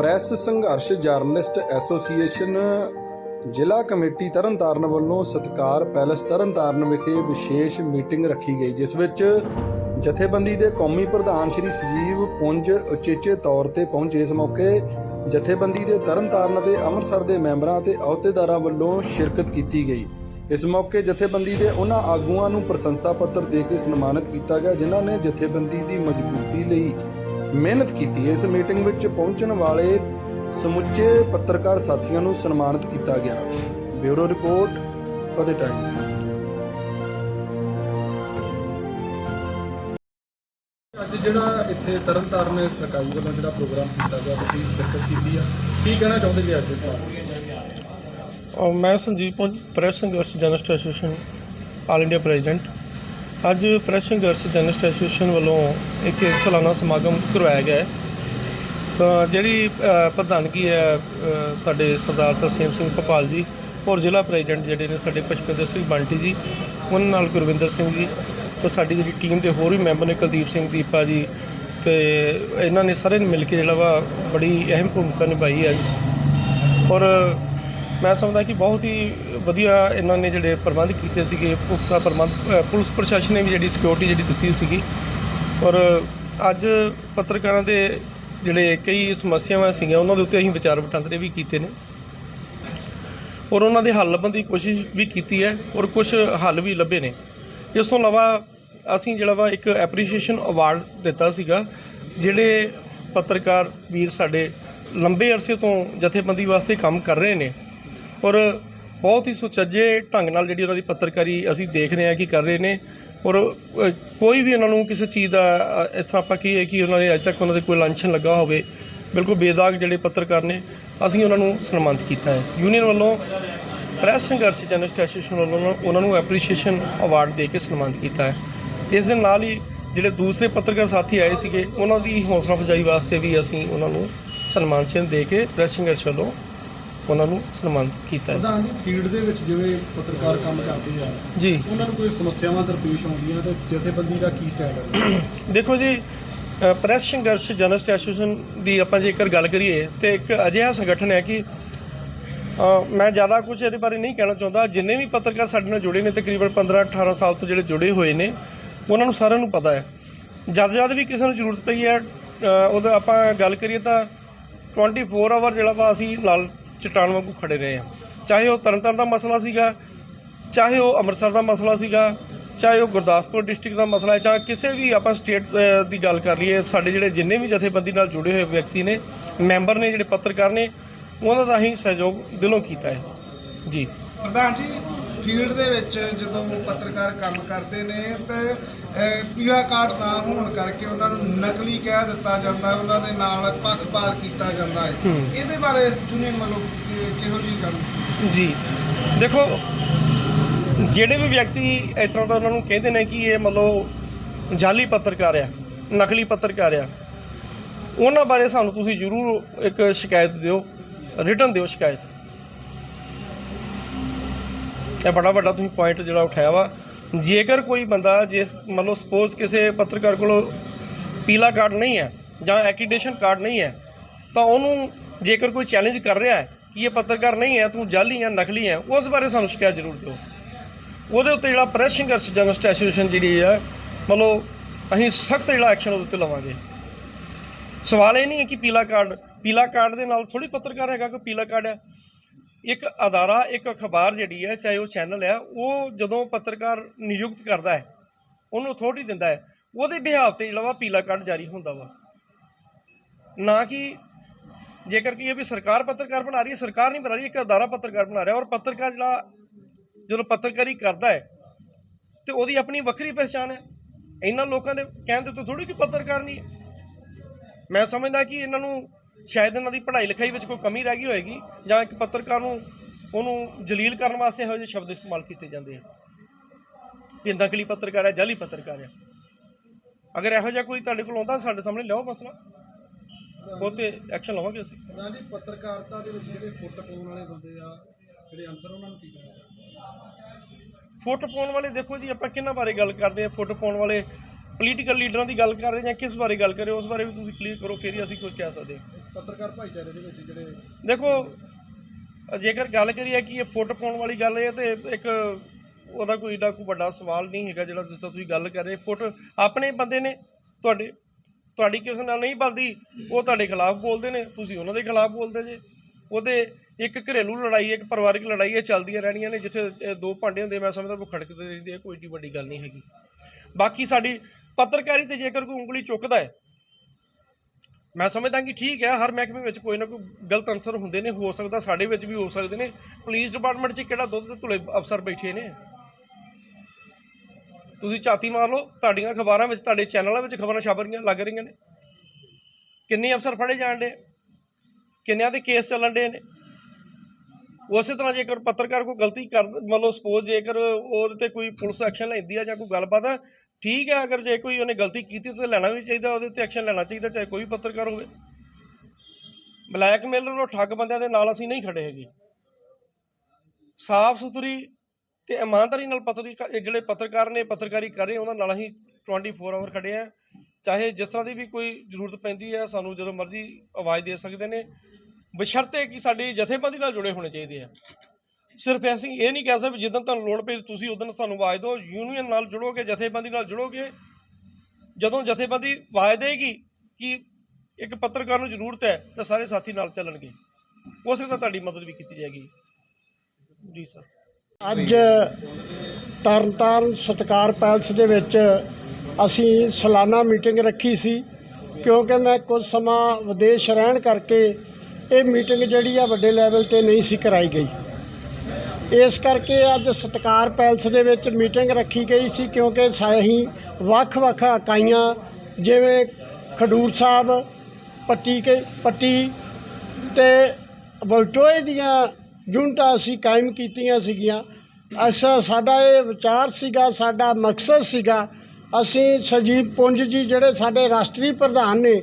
Press ਸੰਘਰਸ਼ journalist association ਜ਼ਿਲ੍ਹਾ committee Tarn Taran ਵੱਲੋਂ ਸਤਕਾਰ ਪੈਲਸ ਤਰਨਤਾਰਨ ਵਿਖੇ ਵਿਸ਼ੇਸ਼ ਮੀਟਿੰਗ ਰੱਖੀ ਗਈ, ਜਿਸ ਵਿੱਚ ਜਥੇਬੰਦੀ ਦੇ ਕੌਮੀ ਪ੍ਰਧਾਨ ਸ਼੍ਰੀ ਸਜੀਵ ਪੁੰਜ ਉਚੇਚੇ ਤੌਰ ਤੇ ਪਹੁੰਚੇ। ਇਸ ਮੌਕੇ ਜਥੇਬੰਦੀ ਦੇ ਤਰਨਤਾਰਨ ਅਤੇ ਅੰਮ੍ਰਿਤਸਰ ਦੇ ਮੈਂਬਰਾਂ ਅਤੇ ਅਹੁਦੇਦਾਰਾਂ ਵੱਲੋਂ ਸ਼ਿਰਕਤ ਕੀਤੀ ਗਈ। ਇਸ ਮੌਕੇ ਜਥੇਬੰਦੀ ਦੇ ਉਹਨਾਂ ਆਗੂਆਂ ਨੂੰ ਪ੍ਰਸ਼ੰਸਾ ਪੱਤਰ ਦੇ ਕੇ ਸਨਮਾਨਿਤ ਕੀਤਾ ਗਿਆ, ਜਿਨ੍ਹਾਂ ਨੇ ਜਥੇਬੰਦੀ ਦੀ ਮਜ਼ਬੂਤੀ ਲਈ ਮਿਹਨਤ ਕੀਤੀ। ਇਸ ਮੀਟਿੰਗ ਵਿੱਚ ਪਹੁੰਚਣ ਵਾਲੇ ਸਮੁੱਚੇ ਪੱਤਰਕਾਰ ਸਾਥੀਆਂ ਨੂੰ ਸਨਮਾਨਿਤ ਕੀਤਾ ਗਿਆ। Bureau report Fateh Times. ਅੱਜ ਜਿਹੜਾ ਇੱਥੇ ਤਰਨਤਾਰਨ ਇਕਾਈ ਵੱਲੋਂ ਜਿਹੜਾ ਪ੍ਰੋਗਰਾਮ ਕੀਤਾ ਗਿਆ ਤੁਸੀਂ ਸ਼ਿਰਕਤ ਕੀਤੀ ਆ। ਕੀ ਕਹਿਣਾ ਚਾਹੁੰਦੇ ਜੀ ਅੱਜ ਬਾਰੇ ਔਰ ਮੈਂ Sanjeev Punj press Sangharsh journalist association all India president. ਅੱਜ ਪ੍ਰੈਸ ਸੰਘਰਸ਼ ਜਰਨਲਿਸਟ ਐਸੋਸੀਏਸ਼ਨ ਵੱਲੋਂ ਇੱਥੇ ਸਾਲਾਨਾ ਸਮਾਗਮ ਕਰਵਾਇਆ ਗਿਆ ਤਾਂ ਜਿਹੜੀ ਪ੍ਰਧਾਨਗੀ ਹੈ ਸਾਡੇ ਸਰਦਾਰ ਤਰਸੇਮ ਸਿੰਘ ਭੋਪਾਲ ਜੀ ਔਰ ਜ਼ਿਲ੍ਹਾ ਪ੍ਰੈਜ਼ੀਡੈਂਟ ਜਿਹੜੇ ਨੇ ਸਾਡੇ ਪਸ਼ਪਿੰਦਰ ਸਿੰਘ ਬੰਟੀ ਜੀ, ਉਹਨਾਂ ਨਾਲ ਗੁਰਵਿੰਦਰ ਸਿੰਘ ਜੀ ਤੇ ਸਾਡੀ ਜਿਹੜੀ ਟੀਮ ਦੇ ਹੋਰ ਵੀ ਮੈਂਬਰ ਨੇ ਕੁਲਦੀਪ ਸਿੰਘ, ਦੀਪਾ ਜੀ ਤੇ ਇਹਨਾਂ ਨੇ ਸਾਰੇ ਨੇ ਮਿਲ ਕੇ ਜਿਹੜਾ ਵਾ ਬੜੀ ਅਹਿਮ ਭੂਮਿਕਾ ਨਿਭਾਈ ਹੈ ਔਰ ਮੈਂ ਸਮਝਦਾ ਕਿ ਬਹੁਤ ਹੀ ਵਧੀਆ ਇਹਨਾਂ ਨੇ ਜਿਹੜੇ ਪ੍ਰਬੰਧ ਕੀਤੇ ਸੀਗੇ ਪੁਖਤਾ ਪ੍ਰਬੰਧ ਅ, ਪੁਲਿਸ ਪ੍ਰਸ਼ਾਸਨ ਨੇ ਵੀ ਜਿਹੜੀ ਸਿਕਿਉਰਿਟੀ ਜਿਹੜੀ ਦਿੱਤੀ ਸੀਗੀ। ਔਰ ਅੱਜ ਪੱਤਰਕਾਰਾਂ ਦੇ ਜਿਹੜੇ ਕਈ ਸਮੱਸਿਆਵਾਂ ਸੀਗੀਆਂ ਉਹਨਾਂ ਦੇ ਉੱਤੇ ਅਸੀਂ ਵਿਚਾਰ ਵਟਾਂਦਰੇ ਵੀ ਕੀਤੇ ਨੇ। ਔਰ ਉਹਨਾਂ ਦੇ ਹੱਲ ਲੱਭਣ ਦੀ ਕੋਸ਼ਿਸ਼ ਵੀ ਕੀਤੀ ਹੈ ਔਰ ਕੁਝ ਹੱਲ ਵੀ ਲੱਭੇ ਨੇ। ਇਸ ਤੋਂ ਇਲਾਵਾ ਅਸੀਂ ਜਿਹੜਾ ਵਾ ਇੱਕ ਐਪਰੀਸ਼ੀਏਸ਼ਨ ਅਵਾਰਡ ਦਿੱਤਾ ਸੀਗਾ ਜਿਹੜੇ ਪੱਤਰਕਾਰ ਵੀਰ ਸਾਡੇ ਲੰਬੇ ਅਰਸੇ ਤੋਂ ਜਥੇਬੰਦੀ ਵਾਸਤੇ ਕੰਮ ਕਰ ਰਹੇ ਨੇ। ਔਰ ਬਹੁਤ ਹੀ ਸੁਚੱਜੇ ਢੰਗ ਨਾਲ ਜਿਹੜੀ ਉਹਨਾਂ ਦੀ ਪੱਤਰਕਾਰੀ ਅਸੀਂ ਦੇਖ ਰਹੇ ਹਾਂ ਕਿ ਕਰ ਰਹੇ ਨੇ ਔਰ ਅ, ਕੋਈ ਵੀ ਉਹਨਾਂ ਨੂੰ ਕਿਸੇ ਚੀਜ਼ ਦਾ ਅ, ਇਸ ਤਰ੍ਹਾਂ ਆਪਾਂ ਕਹੀਏ ਕਿ ਉਹਨਾਂ ਨੇ ਅੱਜ ਤੱਕ ਉਹਨਾਂ ਦੇ ਕੋਈ ਲਾਂਛਨ ਲੱਗਾ ਹੋਵੇ ਬਿਲਕੁਲ ਬੇਦਾਗ ਜਿਹੜੇ ਪੱਤਰਕਾਰ ਨੇ ਅਸੀਂ ਉਹਨਾਂ ਨੂੰ ਸਨਮਾਨਿਤ ਕੀਤਾ ਹੈ। ਯੂਨੀਅਨ ਵੱਲੋਂ ਪ੍ਰੈਸ ਸੰਘਰਸ਼ ਜਰਨਲਿਸਟ ਐਸੋਸੀਏਸ਼ਨ ਵੱਲੋਂ ਉਹਨਾਂ- ਉਹਨਾਂ ਨੂੰ ਐਪਰੀਸ਼ੀਏਸ਼ਨ ਅਵਾਰਡ ਦੇ ਕੇ ਸਨਮਾਨਿਤ ਕੀਤਾ ਹੈ। ਤੇ ਇਸ ਦੇ ਨਾਲ ਹੀ ਜਿਹੜੇ ਦੂਸਰੇ ਪੱਤਰਕਾਰ ਸਾਥੀ ਆਏ ਸੀਗੇ ਉਹਨਾਂ ਦੀ ਹੌਸਲਾ ਅਫਜ਼ਾਈ ਵਾਸਤੇ ਵੀ ਅਸੀਂ ਉਹਨਾਂ ਨੂੰ ਸਨਮਾਨ ਚਿੰਨ੍ਹ ਦੇ ਕੇ ਪ੍ਰੈਸ ਸੰਘਰਸ਼ ਵੱਲੋਂ ਉਹਨਾਂ ਨੂੰ ਸਨਮਾਨਿਤ ਕੀਤਾ ਹੈ। ਪ੍ਰਧਾਨ ਜੀ ਫੀਲਡ ਦੇ ਵਿੱਚ ਜਿਵੇਂ ਪੱਤਰਕਾਰ ਕੰਮ ਕਰਦੇ ਆ ਜੀ। ਉਹਨਾਂ ਨੂੰ ਕੋਈ ਸਮੱਸਿਆਵਾਂ ਦਰਪੇਸ਼ ਆਉਂਦੀਆਂ ਤੇ ਜਥੇਬੰਦੀ ਦਾ ਕੀ ਸਟੈਂਡ ਹੈ? ਦੇਖੋ ਜੀ ਅ, ਪ੍ਰੈਸ ਸੰਘਰਸ਼ ਜਰਨਲਿਸਟ ਐਸੋਸੀਏਸ਼ਨ ਦੀ ਆਪਾਂ ਜੇਕਰ ਗੱਲ ਕਰੀਏ ਤੇ ਇੱਕ ਅਜਿਹਾ ਸੰਗਠਨ ਹੈ ਕਿ ਅ, ਮੈਂ ਜ਼ਿਆਦਾ ਕੁਝ ਇਹਦੇ ਬਾਰੇ ਨਹੀਂ ਕਹਿਣਾ ਚਾਹੁੰਦਾ। ਜਿੰਨੇ ਵੀ ਪੱਤਰਕਾਰ ਸਾਡੇ ਨਾਲ ਜੁੜੇ ਨੇ ਤਕਰੀਬਨ 15 18 ਸਾਲ ਤੋਂ ਜਿਹੜੇ ਜੁੜੇ ਹੋਏ ਨੇ ਉਹਨਾਂ ਨੂੰ ਸਾਰਿਆਂ ਨੂੰ ਪਤਾ ਹੈ। ਜਦ ਜਦ ਵੀ ਕਿਸੇ ਨੂੰ ਜ਼ਰੂਰਤ ਪਈ ਹੈ ਅ, ਉਹਦਾ ਆਪਾਂ ਗੱਲ ਕਰੀਏ ਤਾਂ 24 ਆਵਰ ਜਿਹੜਾ ਵਾ ਅਸੀਂ ਨਾਲ ਚਟਾਨ ਵਾਂਗੂ ਖੜੇ ਰਹੇ ਹਾਂ ਚਾਹੇ ਉਹ ਤਰਨਤਾਰਨ ਦਾ ਮਸਲਾ ਸੀਗਾ, ਚਾਹੇ ਉਹ ਅੰਮ੍ਰਿਤਸਰ ਦਾ ਮਸਲਾ ਸੀਗਾ, ਚਾਹੇ ਉਹ ਗੁਰਦਾਸਪੁਰ ਡਿਸਟ੍ਰਿਕਟ ਦਾ ਮਸਲਾ ਹੈ, ਚਾਹੇ ਕਿਸੇ ਵੀ ਆਪਾਂ ਸਟੇਟ ਦੀ ਗੱਲ ਕਰ ਲਈਏ, ਸਾਡੇ ਜਿਹੜੇ ਜਿੰਨੇ ਵੀ ਜਥੇਬੰਦੀ ਨਾਲ ਜੁੜੇ ਹੋਏ ਵਿਅਕਤੀ ਨੇ, ਮੈਂਬਰ ਨੇ, ਜਿਹੜੇ ਪੱਤਰਕਾਰ ਨੇ, ਉਹਨਾਂ ਦਾ ਅਸੀਂ ਸਹਿਯੋਗ ਦਿਲੋਂ ਕੀਤਾ ਹੈ। ਜੀ। ਪ੍ਰਧਾਨ ਜੀ ਫੀਲਡ ਦੇ ਵਿੱਚ ਜਦੋਂ ਪੱਤਰਕਾਰ ਕੰਮ ਕਰਦੇ ਨੇ ਤੇ ਪੀਆ ਕਾਰਡ ਨਾ ਹੋਣ ਕਰਕੇ ਉਹਨਾਂ ਨੂੰ ਨਕਲੀ ਕਹਿ ਦਿੱਤਾ ਜਾਂਦਾ ਉਹਨਾਂ ਦੇ ਨਾਲ ਪੱਖਪਾਤ ਕੀਤਾ ਜਾਂਦਾ ਹੈ। ਇਹਦੇ ਬਾਰੇ ਯੂਨੀਅਨ ਵੱਲੋਂ ਕਿਹੋ ਜਿਹੀ ਗੱਲ? ਜੀ। ਦੇਖੋ ਜਿਹੜੇ ਵੀ ਵਿਅਕਤੀ ਇਸ ਤਰ੍ਹਾਂ ਦਾ ਉਹਨਾਂ ਨੂੰ ਕਹਿੰਦੇ ਨੇ ਕਿ ਇਹ ਮੰਨ ਲਓ ਜਾਲੀ ਪੱਤਰਕਾਰ ਆ ਨਕਲੀ ਪੱਤਰਕਾਰ ਆ ਉਹਨਾਂ ਬਾਰੇ ਸਾਨੂੰ ਤੁਸੀਂ ਜ਼ਰੂਰ ਇੱਕ ਸ਼ਿਕਾਇਤ ਦਿਓ ਰਿਟਰਨ ਦਿਓ ਸ਼ਿਕਾਇਤ। ਇਹ ਬੜਾ ਵੱਡਾ ਤੁਸੀਂ ਪੁਆਇੰਟ ਜਿਹੜਾ ਉਠਾਇਆ ਵਾ। ਜੇਕਰ ਕੋਈ ਬੰਦਾ ਜੇ ਮੰਨ ਲਓ ਸਪੋਜ਼ ਕਿਸੇ ਪੱਤਰਕਾਰ ਕੋਲ ਪੀਲਾ ਕਾਰਡ ਨਹੀਂ ਹੈ ਜਾਂ ਐਕੀਡੇਸ਼ਨ ਕਾਰਡ ਨਹੀਂ ਹੈ, ਤਾਂ ਉਹਨੂੰ ਜੇਕਰ ਕੋਈ ਚੈਲੰਜ ਕਰ ਰਿਹਾ ਹੈ ਕਿ ਇਹ ਪੱਤਰਕਾਰ ਨਹੀਂ ਹੈ, ਤੂੰ ਜਾਲੀ ਹੈ, ਨਕਲੀ ਹੈ, ਉਸ ਬਾਰੇ ਸਾਨੂੰ ਸ਼ਿਕਾਇਤ ਜ਼ਰੂਰ ਦਿਓ। ਉਹਦੇ ਉੱਤੇ ਜਿਹੜਾ ਪ੍ਰੈਸ ਸੰਘਰਸ਼ ਜਰਨਲਿਸਟ ਐਸੋਸੀਏਸ਼ਨ ਜਿਹੜੀ ਹੈ ਮਤਲਬ ਅਸੀਂ ਸਖਤ ਜਿਹੜਾ ਐਕਸ਼ਨ ਉਹਦੇ ਉੱਤੇ ਲਵਾਂਗੇ। ਸਵਾਲ ਇਹ ਨਹੀਂ ਹੈ ਕਿ ਪੀਲਾ ਕਾਰਡ ਪੀਲਾ ਕਾਰਡ ਦੇ ਨਾਲ ਥੋੜੀ ਪੱਤਰਕਾਰ ਹੈਗਾ ਕਿ ਪੀਲਾ ਕਾਰਡ ਹੈ। ਇੱਕ ਅਦਾਰਾ, ਇੱਕ ਅਖਬਾਰ ਜਿਹੜੀ ਹੈ, ਚਾਹੇ ਉਹ ਚੈਨਲ ਹੈ, ਉਹ ਜਦੋਂ ਪੱਤਰਕਾਰ ਨਿਯੁਕਤ ਕਰਦਾ ਹੈ, ਉਹਨੂੰ ਅਥਾਰਟੀ ਦਿੰਦਾ ਹੈ, ਉਹਦੇ ਬਿਹਾਵ ਤੇ ਜਿਹੜਾ ਵਾ ਪੀਲਾ ਕਾਰਡ ਜਾਰੀ ਹੁੰਦਾ ਵਾ। ਨਾ ਕਿ ਜੇਕਰ ਕਿ ਇਹ ਵੀ ਸਰਕਾਰ ਪੱਤਰਕਾਰ ਬਣਾ ਰਹੀ ਹੈ, ਸਰਕਾਰ ਨਹੀਂ ਬਣਾ ਰਹੀ, ਇੱਕ ਅਦਾਰਾ ਪੱਤਰਕਾਰ ਬਣਾ ਰਿਹਾ ਔਰ ਪੱਤਰਕਾਰ ਜਿਹੜਾ ਜਦੋਂ ਪੱਤਰਕਾਰੀ ਕਰਦਾ ਹੈ, ਤੇ ਉਹਦੀ ਆਪਣੀ ਵੱਖਰੀ ਪਛਾਣ ਹੈ। ਇਹਨਾਂ ਲੋਕਾਂ ਦੇ ਕਹਿਣ ਦੇ ਤੋਂ ਥੋੜੀ ਕਿ ਪੱਤਰਕਾਰ ਨਹੀਂ ਮੈਂ ਸਮਝਦਾ ਕਿ ਇਹਨਾਂ ਨੂੰ ਸ਼ਾਇਦ ਇਹਨਾਂ ਦੀ ਪੜ੍ਹਾਈ ਲਿਖਾਈ ਵਿੱਚ ਕੋਈ ਕਮੀ ਰਹਿ ਗਈ ਹੋਏਗੀ ਜਾਂ ਇੱਕ ਪੱਤਰਕਾਰ ਨੂੰ ਉਹਨੂੰ ਜਲੀਲ ਕਰਨ ਵਾਸਤੇ ਇਹੋ ਜਿਹੇ ਸ਼ਬਦ ਇਸਤੇਮਾਲ ਕੀਤੇ ਜਾਂਦੇ ਆ। ਕਿ ਨਕਲੀ ਪੱਤਰਕਾਰ ਹੈ ਜਾਲੀ ਪੱਤਰਕਾਰ ਹੈ। ਅਗਰ ਇਹੋ ਜਿਹਾ ਕੋਈ ਤੁਹਾਡੇ ਕੋਲ ਆਉਂਦਾ ਸਾਡੇ ਸਾਹਮਣੇ ਲਿਆਓ ਮਸਲਾ। ਉਹ ਤੇ ਐਕਸ਼ਨ ਲਵਾਂਗੇ ਅਸੀਂ। ਪ੍ਰਧਾਨ ਜੀ ਪੱਤਰਕਾਰਤਾ ਦੇ ਵਿੱਚ ਜਿਹੜੇ ਫੁੱਟ ਪਾਉਣ ਵਾਲੇ ਬੰਦੇ ਆ ਜਿਹੜੇ ਅਨਸਰ ਉਹਨਾਂ ਨੂੰ ਕੀ ਕਹਿਣਾ ਫੁੱਟ ਪਾਉਣ ਵਾਲੇ ਦੇਖੋ ਜੀ ਆਪਾਂ ਕਿਹਨਾਂ ਬਾਰੇ ਗੱਲ ਕਰਦੇ ਆ? ਫੁੱਟ ਪਾਉਣ ਵਾਲੇ ਪੋਲੀਟੀਕਲ ਲੀਡਰਾਂ ਦੀ ਗੱਲ ਕਰ ਰਹੇ ਜਾਂ ਕਿਸ ਬਾਰੇ ਗੱਲ ਕਰ ਰਹੇ ਹੋ ਉਸ ਬਾਰੇ ਵੀ ਤੁਸੀਂ ਕਲੀਅਰ ਕਰੋ ਫਿਰ ਹੀ ਅਸੀਂ ਕੁਝ ਕਹਿ ਸਕਦੇ ਹਾਂ। ਪੱਤਰਕਾਰ ਭਾਈਚਾਰੇ ਦੇ ਵਿੱਚ ਜਿਹੜੇ ਦੇਖੋ ਜੇਕਰ ਗੱਲ ਕਰੀਏ ਕਿ ਇਹ ਫੁੱਟ ਪਾਉਣ ਵਾਲੀ ਗੱਲ ਹੈ ਤੇ ਇੱਕ ਉਹਦਾ ਕੋਈ ਏਡਾ ਕੋਈ ਵੱਡਾ ਸਵਾਲ ਨਹੀਂ ਹੈਗਾ ਜਿਹੜਾ ਜਿਸ ਤਰ੍ਹਾਂ ਤੁਸੀਂ ਗੱਲ ਕਰ ਰਹੇ ਫੁੱਟ ਆਪਣੇ ਬੰਦੇ ਨੇ ਤੁਹਾਡੇ ਤੁਹਾਡੀ ਕਿਸੇ ਨਾਲ ਨਹੀਂ ਬਣਦੀ ਉਹ ਤੁਹਾਡੇ ਖਿਲਾਫ ਬੋਲਦੇ ਨੇ ਤੁਸੀਂ ਉਹਨਾਂ ਦੇ ਖਿਲਾਫ ਬੋਲਦੇ ਜੇ। ਉਹਦੇ ਇੱਕ ਘਰੇਲੂ ਲੜਾਈ ਇੱਕ ਪਰਿਵਾਰਕ ਲੜਾਈ ਇਹ ਚੱਲਦੀਆਂ ਰਹਿਣੀਆਂ ਨੇ ਜਿੱਥੇ ਦੋ ਭਾਂਡੇ ਹੁੰਦੇ ਮੈਂ ਸਮਝਦਾ ਉਹ ਖੜਕਦੇ ਰਹਿੰਦੇ ਆ ਕੋਈ ਏਡੀ ਵੱਡੀ ਗੱਲ ਨਹੀਂ ਹੈਗੀ। ਬਾਕੀ ਸਾਡੀ ਪੱਤਰਕਾਰੀ ਤੇ ਜੇਕਰ ਕੋਈ ਉਂਗਲੀ ਚੁੱਕਦਾ ਹੈ, ਮੈਂ ਸਮਝਦਾ ਕਿ ਠੀਕ ਹੈ, ਹਰ ਮਹਿਕਮੇ ਵਿੱਚ ਕੋਈ ਨਾ ਕੋਈ ਗਲਤ ਅਨਸਰ ਹੁੰਦੇ ਨੇ, ਹੋ ਸਕਦਾ ਸਾਡੇ ਵਿੱਚ ਵੀ ਹੋ ਸਕਦੇ ਨੇ। ਪੁਲਿਸ ਡਿਪਾਰਟਮੈਂਟ 'ਚ ਕਿਹੜਾ ਦੁੱਧ ਤੇ ਧੁਲੇ ਅਫਸਰ ਬੈਠੇ ਨੇ? ਤੁਸੀਂ ਝਾਤੀ ਮਾਰ ਲਓ, ਤੁਹਾਡੀਆਂ ਅਖਬਾਰਾਂ ਵਿੱਚ, ਤੁਹਾਡੇ ਚੈਨਲਾਂ ਵਿੱਚ ਖਬਰਾਂ ਛਪ ਰਹੀਆਂ, ਲੱਗ ਰਹੀਆਂ ਨੇ। ਕਿੰਨੇ ਅਫਸਰ ਫੜੇ ਜਾਣ ਡੇ ਕਿੰਨਿਆਂ ਦੇ ਕੇਸ ਚੱਲਣ ਡੇ ਨੇ? ਉਸੇ ਤਰ੍ਹਾਂ ਜੇਕਰ ਪੱਤਰਕਾਰ ਕੋਈ ਗਲਤੀ ਕਰ ਮੰਨ ਸਪੋਜ਼ ਜੇਕਰ ਉਹਦੇ ਤੇ ਕੋਈ ਪੁਲਿਸ ਐਕਸ਼ਨ ਲੈਂਦੀ ਆ ਜਾਂ ਕੋਈ ਗੱਲਬਾਤ ਆ ਠੀਕ ਹੈ, ਅਗਰ ਜੇ ਕੋਈ ਉਹਨੇ ਗਲਤੀ ਕੀਤੀ ਤਾਂ ਲੈਣਾ ਵੀ ਚਾਹੀਦਾ, ਉਹਦੇ ਤੇ ਐਕਸ਼ਨ ਲੈਣਾ ਚਾਹੀਦਾ, ਚਾਹੇ ਕੋਈ ਵੀ ਪੱਤਰਕਾਰ ਹੋਵੇ। ਬਲੈਕਮੇਲਰ ਔਰ ਠੱਗ ਬੰਦਿਆਂ ਦੇ ਨਾਲ ਅਸੀਂ ਨਹੀਂ ਖੜੇ ਹੈਗੇ। ਸਾਫ਼ ਸੁਥਰੀ ਤੇ ਇਮਾਨਦਾਰੀ ਨਾਲ ਪੱਤਰਕਾਰ ਜਿਹੜੇ ਪੱਤਰਕਾਰ ਨੇ, ਪੱਤਰਕਾਰੀ ਕਰ ਰਹੇ, ਉਹਨਾਂ ਨਾਲ ਅਸੀਂ 24 ਆਵਰ ਖੜੇ ਆ। ਚਾਹੇ ਜਿਸ ਤਰ੍ਹਾਂ ਦੀ ਵੀ ਕੋਈ ਜ਼ਰੂਰਤ ਪੈਂਦੀ ਹੈ, ਸਾਨੂੰ ਜਦੋਂ ਮਰਜ਼ੀ ਆਵਾਜ਼ ਦੇ ਸਕਦੇ ਨੇ। ਬਸ਼ਰਤੇ ਕਿ ਸਾਡੀ ਜਥੇਬੰਦੀ ਨਾਲ ਜੁੜੇ ਹੋਣੇ ਚਾਹੀਦੇ ਆ। ਸਿਰਫ ਅਸੀਂ ਇਹ ਨਹੀਂ ਕਹਿ ਸਕਦੇ ਵੀ ਜਿੱਦਣ ਤੁਹਾਨੂੰ ਲੋੜ ਪਈ ਤੁਸੀਂ ਉਦੋਂ ਸਾਨੂੰ ਆਵਾਜ਼ ਦਿਓ ਯੂਨੀਅਨ ਨਾਲ ਜੁੜੋਗੇ, ਜਥੇਬੰਦੀ ਨਾਲ ਜੁੜੋਗੇ। ਜਦੋਂ ਜਥੇਬੰਦੀ ਆਵਾਜ਼ ਦੇਗੀ ਕਿ ਇੱਕ ਪੱਤਰਕਾਰ ਨੂੰ ਜ਼ਰੂਰਤ ਹੈ, ਤਾਂ ਸਾਰੇ ਸਾਥੀ ਨਾਲ ਚੱਲਣਗੇ। ਉਸੇ ਤਰ੍ਹਾਂ ਤੁਹਾਡੀ ਮਦਦ ਵੀ ਕੀਤੀ ਜਾਏਗੀ। ਜੀ ਸਰ ਅੱਜ ਤਰਨਤਾਰਨ ਸਤਕਾਰ ਪੈਲਸ ਦੇ ਵਿੱਚ ਅਸੀਂ ਸਾਲਾਨਾ ਮੀਟਿੰਗ ਰੱਖੀ ਸੀ, ਕਿਉਂਕਿ ਮੈਂ ਕੁਝ ਸਮਾਂ ਵਿਦੇਸ਼ ਰਹਿਣ ਕਰਕੇ ਇਹ ਮੀਟਿੰਗ ਜਿਹੜੀ ਆ ਵੱਡੇ ਲੈਵਲ ਤੇ ਨਹੀਂ ਸੀ ਕਰਾਈ ਗਈ। ਇਸ ਕਰਕੇ ਅੱਜ ਸਤਕਾਰ ਪੈਲਸ ਦੇ ਵਿੱਚ ਮੀਟਿੰਗ ਰੱਖੀ ਗਈ ਸੀ ਕਿਉਂਕਿ ਅਸੀਂ ਵੱਖ-ਵੱਖ ਇਕਾਈਆਂ, ਜਿਵੇਂ ਖਡੂਰ ਸਾਹਿਬ, ਪੱਟੀ ਕੇ, ਪੱਟੀ ਤੇ ਬਲਟੋਏ ਦੀਆਂ ਯੂਨਿਟਾਂ ਅਸੀਂ ਕਾਇਮ ਕੀਤੀਆਂ ਸੀਗੀਆਂ। ਅਸਾ, ਸਾਡਾ ਇਹ ਵਿਚਾਰ ਸੀਗਾ, ਸਾਡਾ ਮਕਸਦ ਸੀਗਾ, ਅਸੀਂ ਸੰਜੀਵ ਪੁੰਜ ਜੀ ਜਿਹੜੇ ਸਾਡੇ ਰਾਸ਼ਟਰੀ ਪ੍ਰਧਾਨ ਨੇ,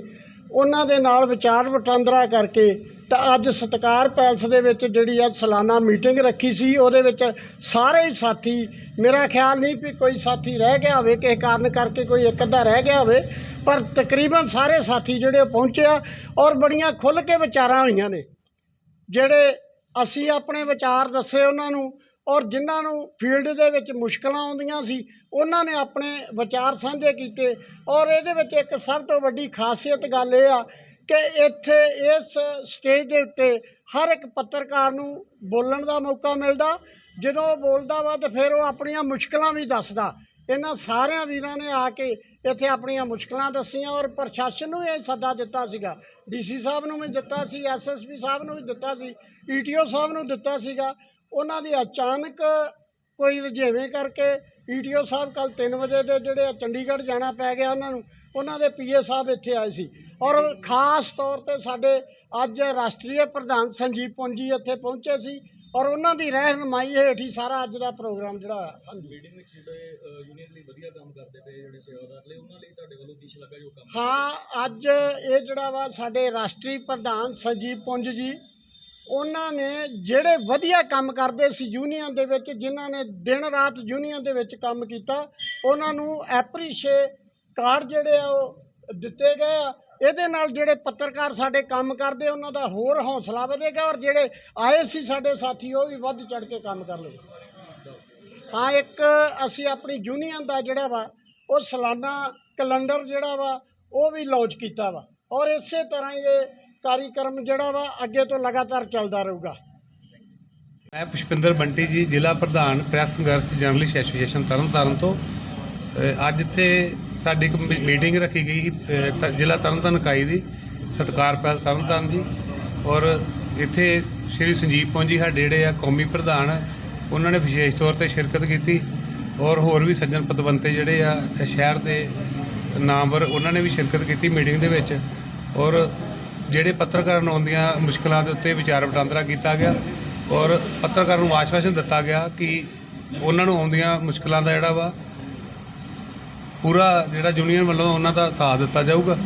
ਉਹਨਾਂ ਦੇ ਨਾਲ ਵਿਚਾਰ ਵਟਾਂਦਰਾ ਕਰਕੇ ਤਾਂ ਅੱਜ ਸਤਕਾਰ ਪੈਲਸ ਦੇ ਵਿੱਚ ਜਿਹੜੀ ਆ ਸਾਲਾਨਾ ਮੀਟਿੰਗ ਰੱਖੀ ਸੀ, ਉਹਦੇ ਵਿੱਚ ਸਾਰੇ ਹੀ ਸਾਥੀ, ਮੇਰਾ ਖਿਆਲ ਨਹੀਂ ਵੀ ਕੋਈ ਸਾਥੀ ਰਹਿ ਗਿਆ ਹੋਵੇ, ਕਿਸੇ ਕਾਰਨ ਕਰਕੇ ਕੋਈ ਇੱਕ ਅੱਧਾ ਰਹਿ ਗਿਆ ਹੋਵੇ, ਪਰ ਤਕਰੀਬਨ ਸਾਰੇ ਸਾਥੀ ਜਿਹੜੇ ਉਹ ਪਹੁੰਚੇ ਆ ਔਰ ਬੜੀਆਂ ਖੁੱਲ੍ਹ ਕੇ ਵਿਚਾਰਾਂ ਹੋਈਆਂ ਨੇ। ਜਿਹੜੇ ਅਸੀਂ ਆਪਣੇ ਵਿਚਾਰ ਦੱਸੇ ਉਹਨਾਂ ਨੂੰ ਔਰ ਜਿਨ੍ਹਾਂ ਨੂੰ ਫੀਲਡ ਦੇ ਵਿੱਚ ਮੁਸ਼ਕਲਾਂ ਆਉਂਦੀਆਂ ਸੀ, ਉਹਨਾਂ ਨੇ ਆਪਣੇ ਵਿਚਾਰ ਸਾਂਝੇ ਕੀਤੇ ਔਰ ਇਹਦੇ ਵਿੱਚ ਇੱਕ ਸਭ ਤੋਂ ਵੱਡੀ ਖਾਸੀਅਤ ਗੱਲ ਇਹ ਆ ਕਿ ਇੱਥੇ ਇਸ ਸਟੇਜ ਦੇ ਉੱਤੇ ਹਰ ਇੱਕ ਪੱਤਰਕਾਰ ਨੂੰ ਬੋਲਣ ਦਾ ਮੌਕਾ ਮਿਲਦਾ। ਜਦੋਂ ਉਹ ਬੋਲਦਾ ਵਾ ਤੇ ਫਿਰ ਉਹ ਆਪਣੀਆਂ ਮੁਸ਼ਕਲਾਂ ਵੀ ਦੱਸਦਾ। ਇਹਨਾਂ ਸਾਰਿਆਂ ਵੀਰਾਂ ਨੇ ਆ ਕੇ ਇੱਥੇ ਆਪਣੀਆਂ ਮੁਸ਼ਕਲਾਂ ਦੱਸੀਆਂ ਔਰ ਪ੍ਰਸ਼ਾਸਨ ਨੂੰ ਵੀ ਇਹ ਸੱਦਾ ਦਿੱਤਾ ਸੀਗਾ। ਡੀਸੀ ਸਾਹਿਬ ਨੂੰ ਵੀ ਦਿੱਤਾ ਸੀ ਐਸਐਸਪੀ ਸਾਹਿਬ ਨੂੰ ਵੀ ਦਿੱਤਾ ਸੀ ਈਟੀਓ ਸਾਹਿਬ ਨੂੰ ਦਿੱਤਾ ਸੀਗਾ। ਉਹਨਾਂ ਦੀ ਅਚਾਨਕ ਕੋਈ ਰੁਝੇਵੇਂ ਕਰਕੇ ਈਟੀਓ ਸਾਹਿਬ ਕੱਲ 3 ਵਜੇ ਦੇ ਜਿਹੜੇ ਆ ਚੰਡੀਗੜ੍ਹ ਜਾਣਾ ਪੈ ਗਿਆ ਉਹਨਾਂ ਨੂੰ ਉਹਨਾਂ ਦੇ ਪੀਏ ਸਾਹਿਬ ਇੱਥੇ ਆਏ ਸੀ। ਔਰ ਖਾਸ ਤੌਰ ਤੇ ਸਾਡੇ ਅੱਜ ਰਾਸ਼ਟਰੀ ਪ੍ਰਧਾਨ ਸੰਜੀਵ ਪੁੰਜੀ ਇੱਥੇ ਪਹੁੰਚੇ ਸੀ ਔਰ ਉਹਨਾਂ ਦੀ ਰਹਿਨਮਾਈ ਹੇਠ ਹੀ ਸਾਰਾ ਅੱਜ ਦਾ ਪ੍ਰੋਗਰਾਮ ਜਿਹੜਾ ਮੀਟਿੰਗ ਵਿੱਚ ਜਿਹੜੇ ਯੂਨੀਅਨ ਲਈ ਵਧੀਆ ਕੰਮ ਕਰਦੇ ਪਏ ਜਿਹੜੇ ਸੇਵਾਦਾਰ ਲਈ ਉਹਨਾਂ ਲਈ ਤੁਹਾਡੇ ਵੱਲੋਂ ਕੀ ਲੱਗਾ ਜੋ ਕੰਮ ਹਾਂ ਅੱਜ ਇਹ ਜਿਹੜਾ ਵਾ ਸਾਡੇ ਰਾਸ਼ਟਰੀ ਪ੍ਰਧਾਨ ਸੰਜੀਵ ਪੁੰਜ ਜੀ ਉਹਨਾਂ ਨੇ ਜਿਹੜੇ ਵਧੀਆ ਕੰਮ ਕਰਦੇ ਸੀ ਯੂਨੀਅਨ ਦੇ ਵਿੱਚ ਜਿਨ੍ਹਾਂ ਨੇ ਦਿਨ ਰਾਤ ਯੂਨੀਅਨ ਦੇ ਵਿੱਚ ਕੰਮ ਕੀਤਾ ਉਹਨਾਂ ਨੂੰ ਐਪਰੀਸ਼ੀਏਟ ਕਾਰਡ ਜਿਹੜੇ ਆ ਉਹ ਦਿੱਤੇ ਗਏ ਆ, ਇਹਦੇ ਨਾਲ ਜਿਹੜੇ ਪੱਤਰਕਾਰ ਸਾਡੇ ਕੰਮ ਕਰਦੇ ਉਹਨਾਂ ਦਾ ਹੋਰ ਹੌਸਲਾ ਵਧੇਗਾ ਔਰ ਜਿਹੜੇ ਆਏ ਸੀ ਸਾਡੇ ਸਾਥੀ, ਉਹ ਵੀ ਵੱਧ ਚੜ ਕੇ ਕੰਮ ਕਰ ਲਏ। ਹਾਂ ਇੱਕ ਅਸੀਂ ਆਪਣੀ ਯੂਨੀਅਨ ਦਾ ਜਿਹੜਾ ਵਾ, ਉਹ ਸਾਲਾਨਾ ਕੈਲੰਡਰ ਜਿਹੜਾ ਵਾ, ਉਹ ਵੀ ਲਾਂਚ ਕੀਤਾ ਵਾ। ਔਰ ਇਸੇ ਤਰ੍ਹਾਂ ਹੀ ਇਹ ਕਾਰਿਕਰਮ ਜਿਹੜਾ ਵਾ, ਅੱਗੇ ਤੋਂ ਲਗਾਤਾਰ ਚੱਲਦਾ ਰਹੂਗਾ। ਮੈਂ ਪੁਸ਼ਪਿੰਦਰ ਬੰਟੀ ਜੀ, ਜ਼ਿਲ੍ਹਾ ਪ੍ਰਧਾਨ ਪ੍ਰੈਸ ਸੰਘਰਸ਼ ਜਰਨਲਿਸਟ ਐਸੋਸੀਏਸ਼ਨ ਤਰਨਤਾਰਨ ਤੋਂ। ਅੱਜ ਇੱਥੇ ਸਾਡੀ ਇੱਕ ਮੀ- ਮੀਟਿੰਗ ਰੱਖੀ ਗਈ ਸੀ ਤ- ਜ਼ਿਲ੍ਹਾ ਤਰਨਤਾਰਨ ਇਕਾਈ ਦੀ, ਸਤਕਾਰ ਪੈਲ ਤਰਨਤਾਰਨ ਜੀ ਔਰ ਇੱਥੇ ਸ਼੍ਰੀ ਸੰਜੀਵ ਪੌਂਜੀ ਸਾਡੇ ਜਿਹੜੇ ਆ ਕੌਮੀ ਪ੍ਰਧਾਨ, ਉਹਨਾਂ ਨੇ ਵਿਸ਼ੇਸ਼ ਤੌਰ ਤੇ ਸ਼ਿਰਕਤ ਕੀਤੀ ਔਰ ਹੋਰ ਵੀ ਸੱਜਣ ਪਤਵੰਤੇ ਜਿਹੜੇ ਆ ਸ਼ਹਿਰ ਦੇ ਨਾਮਵਰ, ਉਹਨਾਂ ਨੇ ਵੀ ਸ਼ਿਰਕਤ ਕੀਤੀ ਮੀਟਿੰਗ ਦੇ ਵਿੱਚ ਔਰ ਜਿਹੜੇ ਪੱਤਰਕਾਰਾਂ ਨੂੰ ਆਉਂਦੀਆਂ ਮੁਸ਼ਕਲਾਂ ਦੇ ਉੱਤੇ ਵਿਚਾਰ ਵਟਾਂਦਰਾ ਕੀਤਾ ਗਿਆ ਔਰ ਪੱਤਰਕਾਰਾਂ ਨੂੰ ਆਸ਼ਵਾਸਨ ਦਿੱਤਾ ਗਿਆ ਕਿ ਉਹਨਾਂ ਨੂੰ ਆਉਂਦੀਆਂ ਮੁਸ਼ਕਲਾਂ ਦਾ ਜਿਹੜਾ ਵਾ ਪੂਰਾ ਜਿਹੜਾ ਯੂਨੀਅਨ ਵੱਲੋਂ ਉਹਨਾਂ ਦਾ ਸਾਥ ਦਿੱਤਾ ਜਾਊਗਾ।